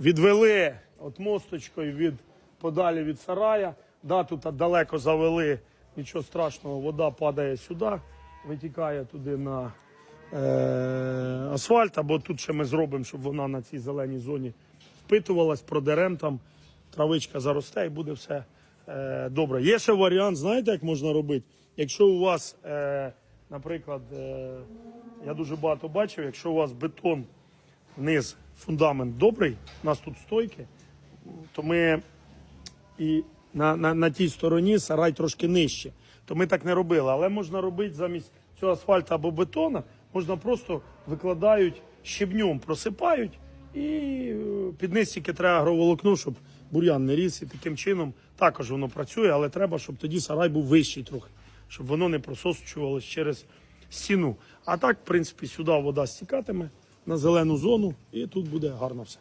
відвели от мосточкою від подалі від сарая. Да, тут далеко завели, нічого страшного, вода падає сюди, витікає туди на е, асфальт, або тут ще ми зробимо, щоб вона на цій зеленій зоні впитувалась, продерем там, травичка заросте і буде все е, добре. Є ще варіант, знаєте, як можна робити? Якщо у вас, е, наприклад, е, я дуже багато бачив, якщо у вас бетон, низ, фундамент добрий, у нас тут стойки, то ми і на, на, на тій стороні сарай трошки нижче. То ми так не робили. Але можна робити замість цього асфальту або бетона, можна просто викладають щебнем, просипають і е, під низ треба агроволокно, щоб бур'ян не ріс. І таким чином також воно працює, але треба, щоб тоді сарай був вищий трохи, щоб воно не просочувалось через стіну. А так, в принципі, сюди вода стікатиме на зелену зону, і тут буде гарно все.